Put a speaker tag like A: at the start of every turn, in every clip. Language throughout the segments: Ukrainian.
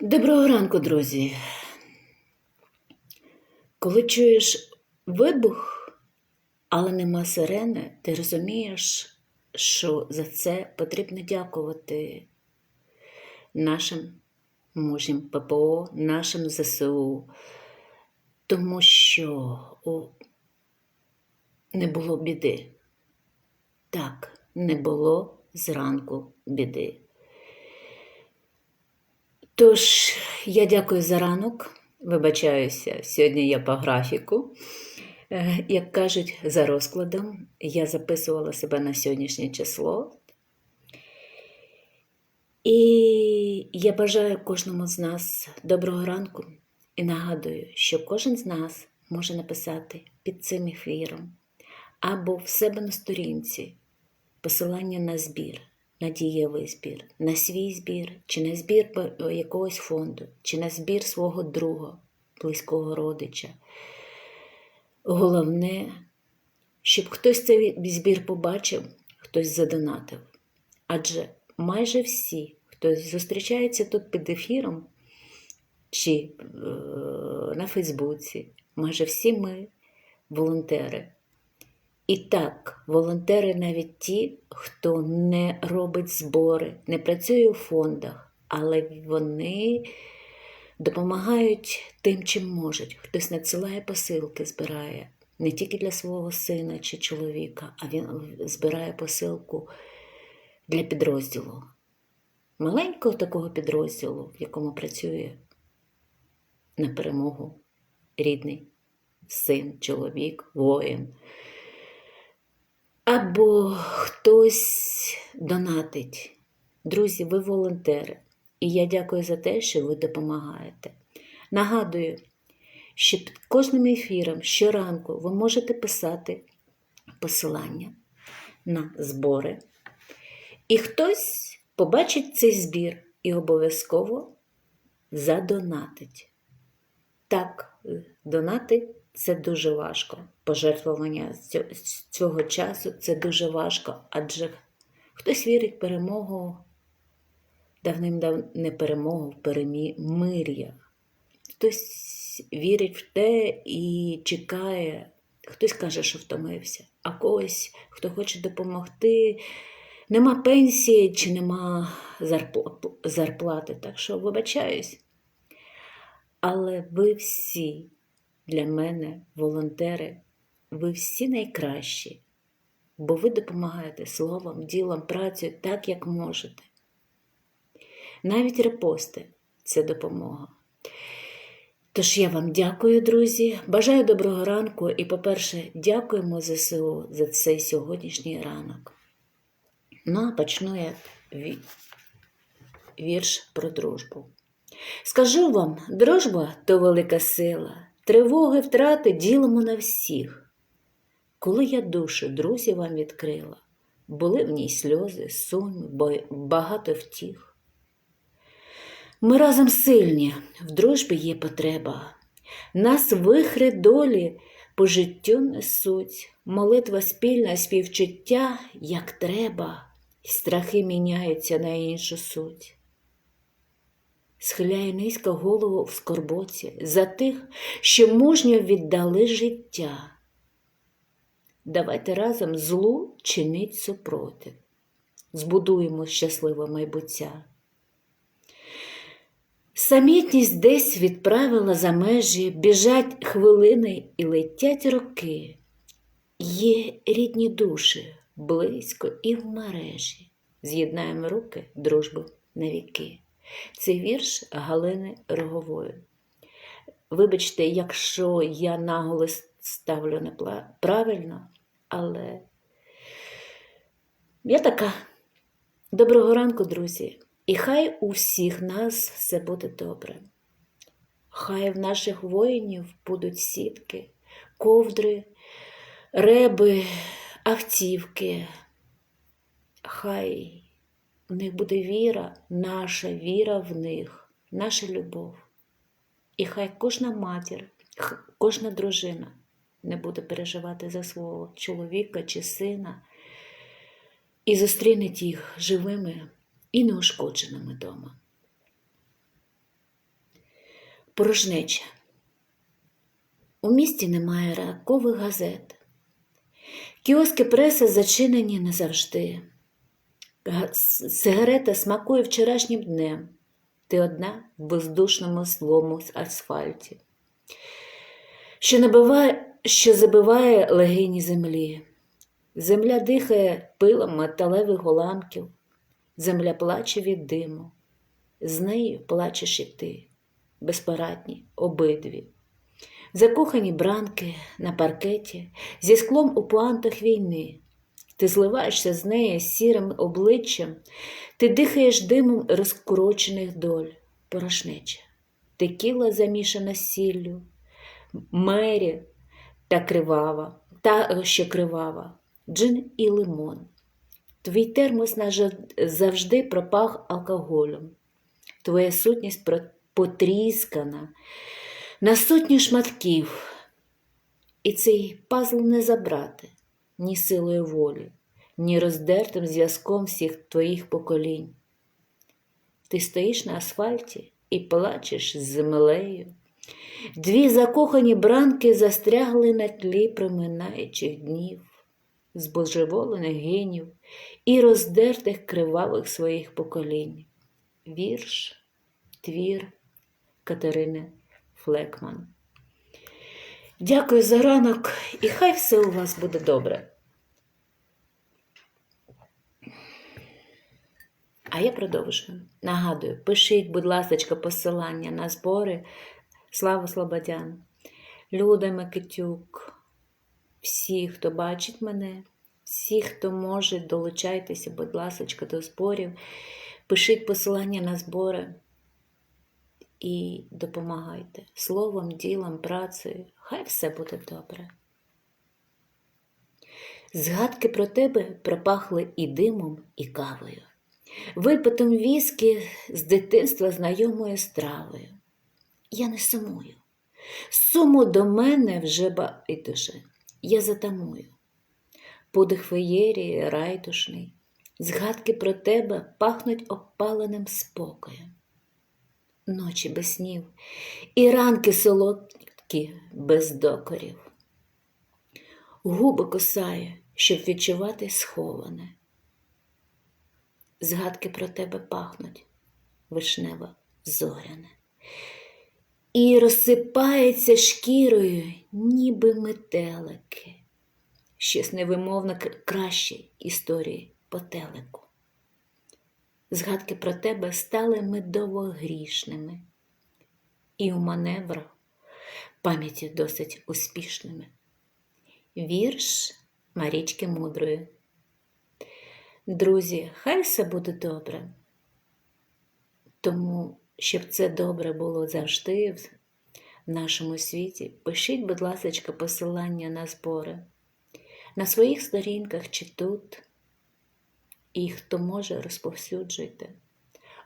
A: Доброго ранку, друзі. Коли чуєш вибух, але нема сирени, ти розумієш, що за це потрібно дякувати нашим мужнім ППО, нашим ЗСУ, тому що не було біди. Так, не було зранку біди. Тож, я дякую за ранок. Вибачаюся, сьогодні я по графіку. Е, Як кажуть, за розкладом я записувала себе на сьогоднішнє число. І я бажаю кожному з нас доброго ранку і нагадую, що кожен з нас може написати під цим ефіром або в себе на сторінці посилання на збір, на дієвий збір, на свій збір, чи на збір якогось фонду, чи на збір свого друга, близького родича. Головне, щоб хтось цей збір побачив, хтось задонатив. Адже майже всі, хто зустрічається тут під ефіром чи е, на Фейсбуці, майже всі ми волонтери. І так, волонтери навіть ті, хто не робить збори, не працює у фондах, але вони допомагають тим, чим можуть. Хтось надсилає посилки, збирає не тільки для свого сина чи чоловіка, а він збирає посилку для підрозділу. Маленького такого підрозділу, в якому працює на перемогу рідний син, чоловік, воїн. Або хтось донатить. Друзі, ви волонтери. І я дякую за те, що ви допомагаєте. Нагадую, що під кожним ефіром щоранку ви можете писати посилання на збори. І хтось побачить цей збір і обов'язково задонатить. Так, донати це дуже важко. Пожертвування цьо- цього часу це дуже важко, адже хтось вірить в перемогу, давним-давно не перемогу, в перемир'я. Хтось вірить в те і чекає, хтось каже, що втомився, а когось, хто хоче допомогти, нема пенсії чи нема зарплати. Так що вибачаюсь. Але ви всі для мене, волонтери, ви всі найкращі, бо ви допомагаєте словом, ділом, працею так, як можете. Навіть репости це допомога. Тож я вам дякую, друзі. Бажаю доброго ранку і, по-перше, дякуємо ЗСУ за цей сьогоднішній ранок. Ну, а почну я вірш про дружбу. Скажу вам, дружба то велика сила, тривоги, втрати ділимо на всіх. Коли я душу друзів вам відкрила, були в ній сльози, сум, багато втіх. Ми разом сильні, в дружбі є потреба. Нас вихри долі по життю несуть, молитва спільна, співчуття, як треба, і страхи міняються на іншу суть. Схиляю низько голову в скорботі за тих, що мужньо віддали життя. Давайте разом злу чинить супротив, збудуємо щасливе майбуття. Самітність десь відправила за межі, біжать хвилини і летять роки. Є рідні душі близько і в мережі. З'єднаємо руки дружби на віки. Це вірш Галини Рогової. Вибачте, якщо я наголос ставлю не пла- правильно, але я така. Доброго ранку, друзі! І хай у всіх нас все буде добре. Хай в наших воїнів будуть сітки, ковдри, реби, автівки. Хай в них буде віра, наша віра в них, наша любов. І хай кожна матір, кожна дружина не буде переживати за свого чоловіка чи сина і зустріне їх живими і неушкодженими дома. Порожнеча. У місті немає ранкових газет. Кіоски преси зачинені назавжди. Сигарета смакує вчорашнім днем. Ти одна в бездушному злому асфальті, що, набиває, що забиває легені землі. Земля дихає пилом металевих уламків, земля плаче від диму. З нею плачеш і ти, безпорадні, обидві. Закохані бранки на паркеті, зі склом у пуантах війни. Ти зливаєшся з нею сірим обличчям, ти дихаєш димом розкорочених доль, порошнеча. Текіла замішана сіллю, мері та кривава, та ще кривава, джин і лимон. Твій термос завжди пропах алкоголем. Твоя сутність потріскана на сотні шматків. І цей пазл не забрати ні силою волі, ні роздертим зв'язком всіх твоїх поколінь. Ти стоїш на асфальті і плачеш з землею. Дві закохані бранки застрягли на тлі проминаючих днів, збожеволених генів і роздертих кривавих своїх поколінь. Вірш, твір Катерини Флекман. Дякую за ранок, і хай все у вас буде добре. А я продовжую. Нагадую, пишіть, будь ласка, посилання на збори Слава Слободян, Люда Микитюк, всі, хто бачить мене, всі, хто може, долучайтеся, будь ласка, до зборів. Пишіть посилання на збори і допомагайте словом, ділом, працею. Хай все буде добре. Згадки про тебе пропахли і димом, і кавою, випитом віскі з дитинства знайомою стравою. Я не сумую. Суму до мене вже байдуже, я затамую. Подих феєрії райтушний, згадки про тебе пахнуть опаленим спокоєм. Ночі без снів і ранки солодкі без докорів. Губи косає, щоб відчувати сховане. Згадки про тебе пахнуть вишнево зоряне. І розсипається шкірою, ніби метелики. Щось невимовно краще історії по телеку. Згадки про тебе стали медово грішними, і у маневрах пам'яті досить успішними. Вірш Марічки Мудрої. Друзі, хай все буде добре. Тому, щоб це добре було завжди в нашому світі, пишіть, будь ласка, посилання на збори на своїх сторінках чи тут. І хто може, розповсюджуйте.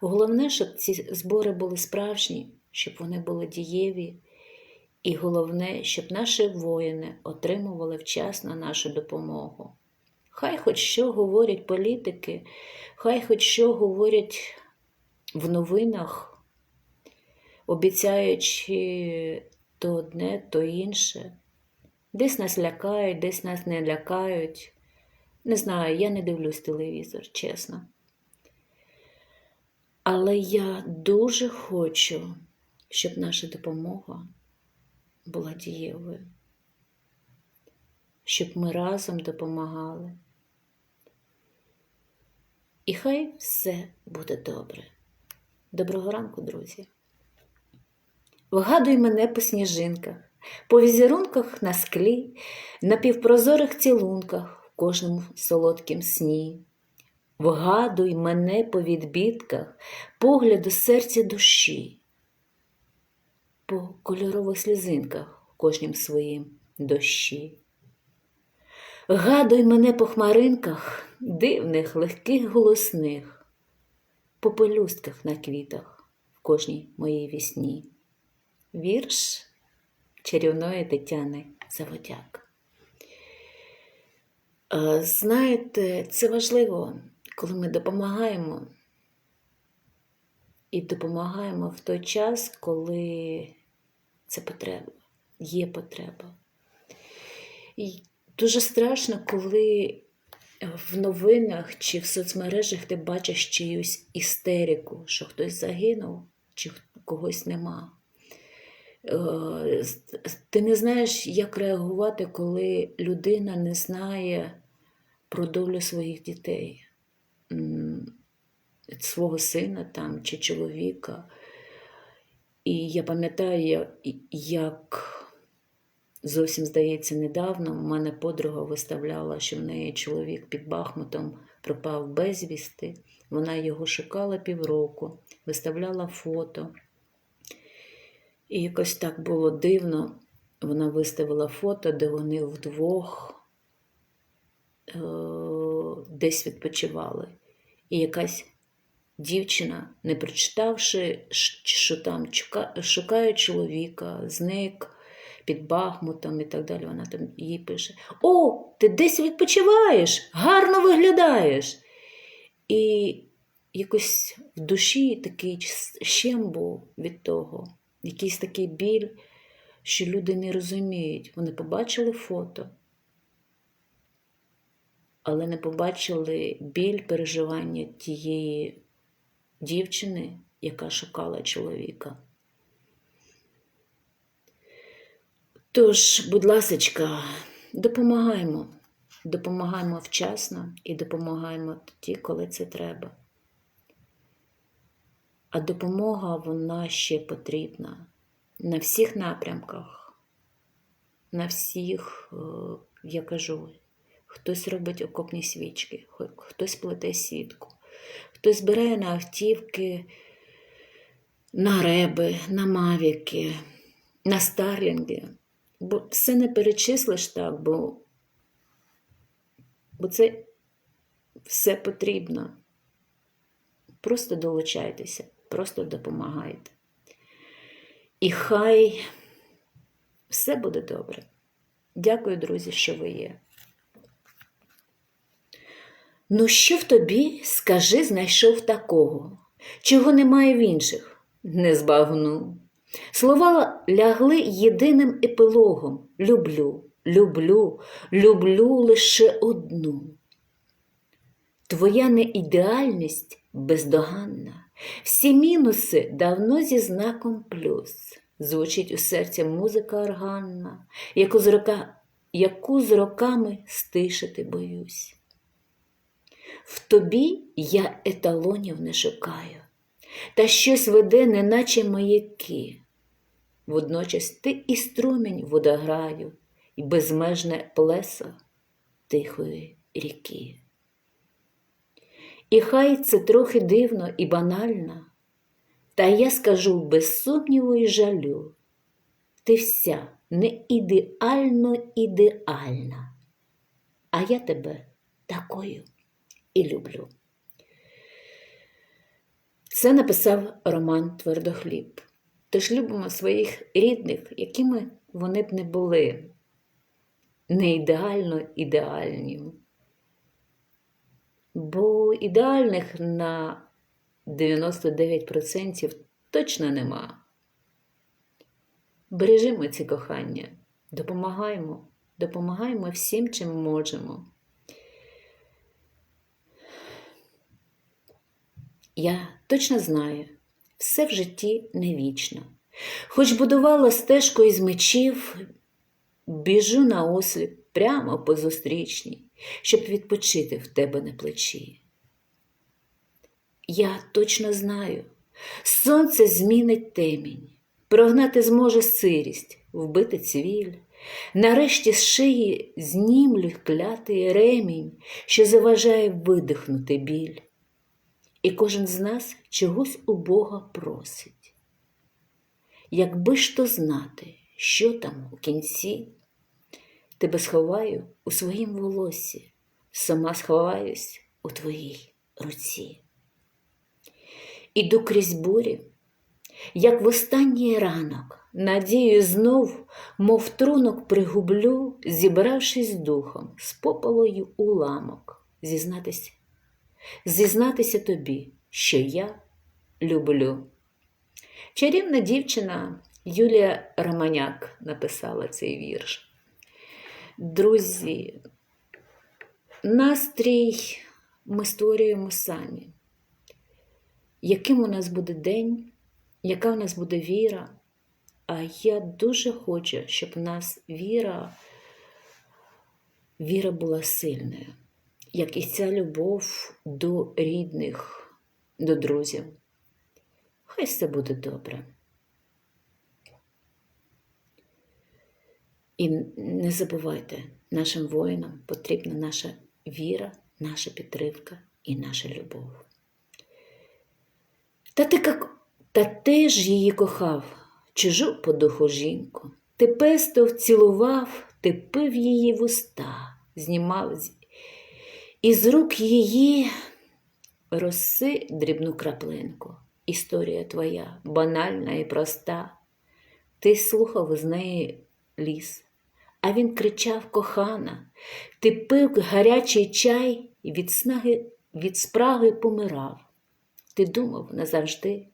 A: Головне, щоб ці збори були справжні, щоб вони були дієві. І головне, щоб наші воїни отримували вчасно нашу допомогу. Хай хоч що говорять політики, хай хоч що говорять в новинах, обіцяючи то одне, то інше. Десь нас лякають, десь нас не лякають. Не знаю, я не дивлюсь телевізор, чесно. Але я дуже хочу, щоб наша допомога була дієвою, щоб ми разом допомагали. І хай все буде добре. Доброго ранку, друзі. Вгадуй мене по сніжинках, по візерунках на склі, на півпрозорих цілунках в кожному солодкім сні. Вгадуй мене по відбітках, погляду серця душі, по кольорових слізинках в кожнім своїм дощі. Гадуй мене по хмаринках, дивних, легких, голосних, по пелюстках на квітах в кожній моїй вісні. Вірш чарівної Тетяни Заводяк. Е, Знаєте, це важливо, коли ми допомагаємо. І допомагаємо в той час, коли це потреба, є потреба. І дуже страшно, коли в новинах чи в соцмережах ти бачиш чиюсь істерику, що хтось загинув, чи когось нема. Е, Ти не знаєш, як реагувати, коли людина не знає про долю своїх дітей, свого сина там чи чоловіка. І я пам'ятаю, як зовсім здається, недавно у мене подруга виставляла, що в неї чоловік під Бахмутом пропав безвісти. Вона його шукала півроку, виставляла фото. І якось так було дивно. Вона виставила фото, де вони вдвох е- десь відпочивали. І якась дівчина, не прочитавши, що там шукає чоловіка, зник під Бахмутом і так далі. Вона там їй пише: О, ти десь відпочиваєш, гарно виглядаєш. І якось в душі такий щем був від того, якийсь такий біль, що люди не розуміють. Вони побачили фото, але не побачили біль переживання тієї дівчини, яка шукала чоловіка. Тож, будь ласочка, допомагаємо. Допомагаємо вчасно і допомагаємо тоді, коли це треба. А допомога вона ще потрібна на всіх напрямках, на всіх, е, я кажу, хтось робить окопні свічки, хтось плете сітку, хтось збирає на автівки, на реби, на мавіки, на старлінги. Бо все не перечислиш так, бо, бо це все потрібно. Просто долучайтеся, просто допомагайте. І хай все буде добре. Дякую, друзі, що ви є. Ну, що в тобі, скажи, знайшов такого, чого немає в інших, не збагну. Слова лягли єдиним епілогом люблю, люблю, люблю лише одну. Твоя неідеальність бездоганна, всі мінуси давно зі знаком плюс. Звучить у серці музика органна, яку з, яку з роками стишити боюсь. В тобі я еталонів не шукаю, та щось веде, неначе маяки. Водночас ти і струмінь водограю, і безмежне плесо тихої ріки. І хай це трохи дивно і банально, та я скажу без сумніву і жалю, ти вся не ідеально ідеальна, а я тебе такою і люблю. Це написав Роман Твердохліб. Тож любимо своїх рідних, якими вони б не були, не ідеально ідеальні. Бо ідеальних на 99% точно нема. Бережимо ці кохання, допомагаємо, допомагаємо всім, чим можемо. Я точно знаю, все в житті не вічно. Хоч будувала стежку із мечів, біжу на осліп прямо по зустрічній, щоб відпочити в тебе на плечі. Я точно знаю, сонце змінить темінь, прогнати зможе сирість, вбити цвіль. Нарешті з шиї знімлю клятий ремінь, що заважає видихнути біль. І кожен з нас чогось у Бога просить. Якби ж то знати, що там у кінці, тебе сховаю у своїм волосі, сама сховаюсь у твоїй руці. Іду крізь бурі, як в останній ранок, надію знов, мов трунок пригублю, зібравшись духом, з попалою уламок, зізнатись зізнатися тобі, що я люблю. Чарівна дівчина Юлія Романяк написала цей вірш. Друзі, настрій ми створюємо самі. Яким у нас буде день, яка у нас буде віра? А я дуже хочу, щоб у нас віра, віра була сильною, як і ця любов до рідних, до друзів. Хай все буде добре. І не забувайте, нашим воїнам потрібна наша віра, наша підтримка і наша любов. Та ти, как... Та ти ж її кохав, чужу по духу жінку. Ти пестов, цілував, ти пив її в уста, із рук її роси дрібну краплинку. Історія твоя банальна і проста. Ти слухав з неї ліс, а він кричав кохана, ти пив гарячий чай і від снаги, від спраги помирав. Ти думав назавжди,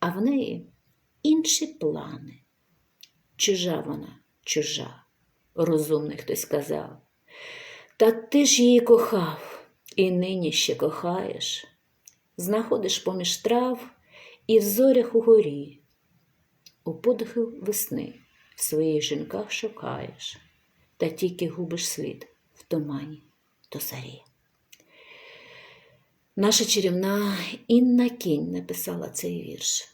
A: а в неї інші плани. Чужа вона, чужа, розумний хтось сказав. Та ти ж її кохав і нині ще кохаєш. Знаходиш поміж трав і в зорях угорі, у подихи весни в своїх жінках шукаєш, та тільки губиш слід в тумані до зарі. Наша чарівна Інна Кінь написала цей вірш.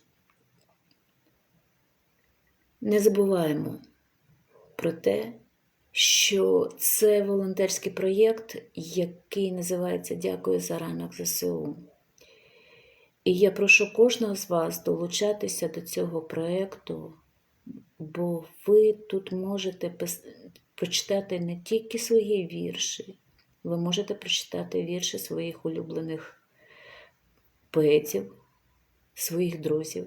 A: Не забуваємо про те, що це волонтерський проєкт, який називається Дякую за ранок ЗСУ. І я прошу кожного з вас долучатися до цього проєкту, бо ви тут можете прочитати не тільки свої вірші, ви можете прочитати вірші своїх улюблених поетів, своїх друзів.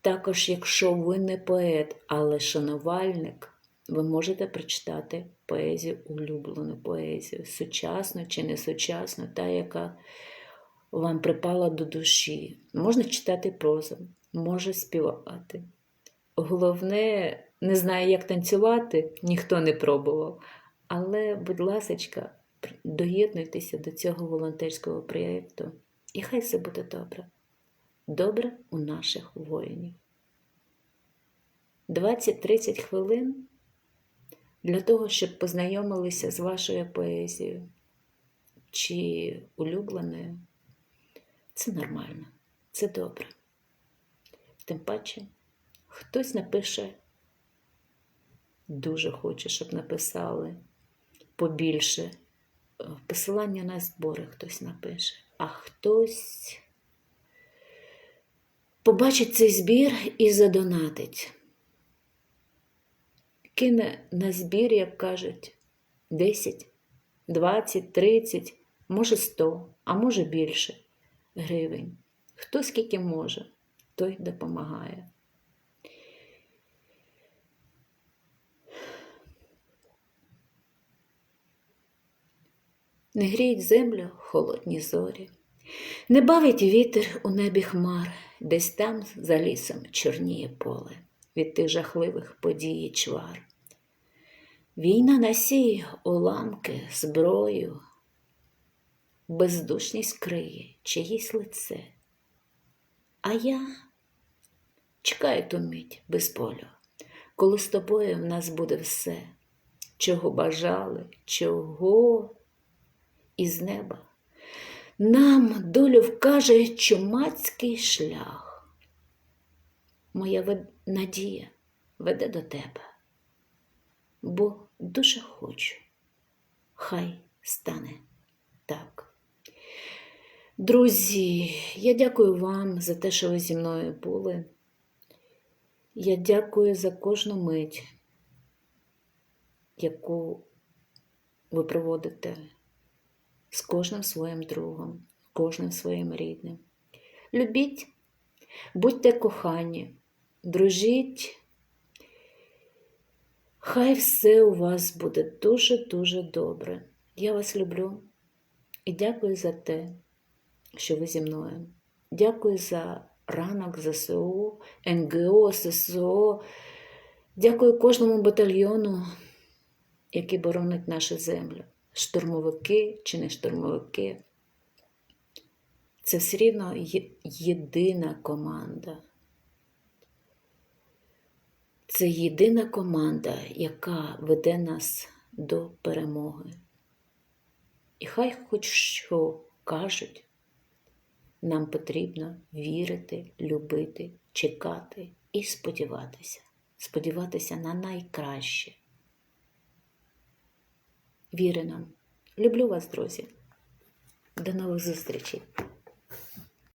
A: Також, якщо ви не поет, але шанувальник, ви можете прочитати поезію, улюблену поезію, сучасну чи не сучасну, та, яка вам припала до душі. Можна читати прозу, може співати. Головне, не знаю, як танцювати, ніхто не пробував. Але, будь ласка, доєднуйтеся до цього волонтерського проєкту, і хай все буде добре. Добре у наших воїнів. 20-30 хвилин для того, щоб познайомилися з вашою поезією чи улюбленою. Це нормально, це добре. Тим паче, хтось напише, дуже хоче, щоб написали побільше. Посилання на збори хтось напише, а хтось побачить цей збір і задонатить. Кине на збір, як кажуть, 10, 20, 30, може 100, а може більше гривень. Хто скільки може, той допомагає. Не гріють землю холодні зорі, не бавить вітер у небі хмар, десь там за лісом чорніє поле від тих жахливих подій чвар. Війна насіє уламки, зброю, бездушність криє чиїсь лице. А я чекаю ту мить без болю, коли з тобою в нас буде все, чого бажали, чого із неба. Нам долю вкаже чумацький шлях. Моя надія веде до тебе, бо дуже хочу, хай стане так. Друзі, я дякую вам за те, що ви зі мною були. Я дякую за кожну мить, яку ви проводите з кожним своїм другом, кожним своїм рідним. Любіть, будьте кохані, дружіть. Хай все у вас буде дуже-дуже добре. Я вас люблю і дякую за те що ви зі мною. Дякую за ранок ЗСУ, НГО, ССО. Дякую кожному батальйону, який боронить нашу землю. Штурмовики чи не штурмовики. Це все рівно єдина команда. Це єдина команда, яка веде нас до перемоги. І хай хоч що кажуть, нам потрібно вірити, любити, чекати і сподіватися. Сподіватися на найкраще. Віри нам. Люблю вас, друзі. До нових зустрічей!